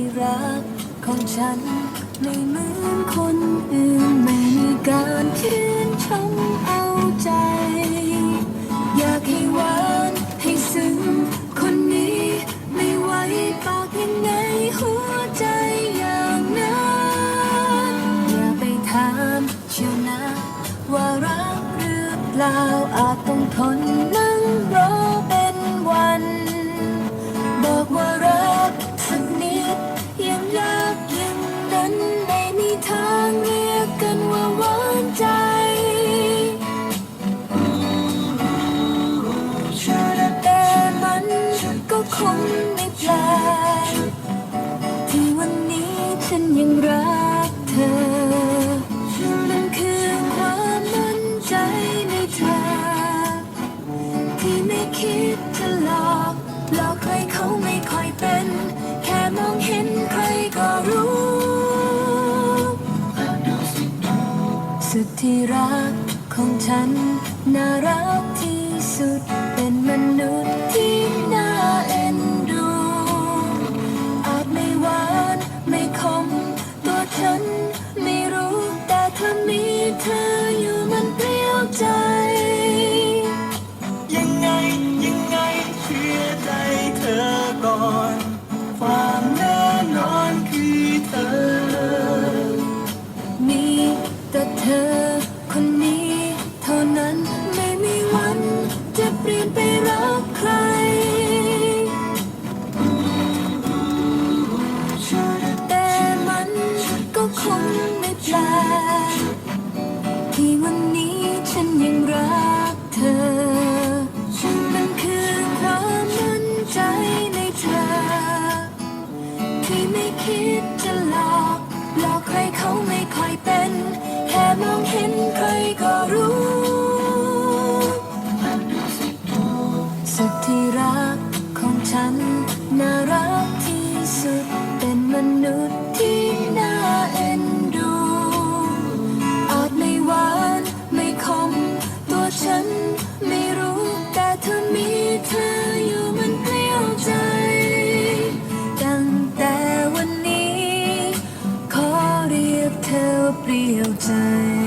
ที่รักของฉัน ไม่เหมือนคนอื่นไม่มีการชื่นชมเอาใจ อยากให้หวานให้ซึ้งคนนี้ไม่ไหวบอกยังไงหัวใจอย่างนั้นอย่าไปถามเชียวนะ ว่ารักหรือเปล่าอาจต้องทน หลอกใครเขาไม่ค่อยเป็น แค่มองเห็นใครก็รู้ สุดที่รักของฉัน น่ารักที่สุดเป็นมนุษย์ที่น่าเอ็นดู อาจไม่หวานไม่คม ตัวฉันไม่รู้แต่ถ้ามี รักใคร แต่มันก็คงไม่แปลกที่วันนี้ฉันยังรักเธอ มันคือความมั่นใจในเธอ ที่ไม่คิดจะหลอก หลอกใครเขาไม่ tell me real time.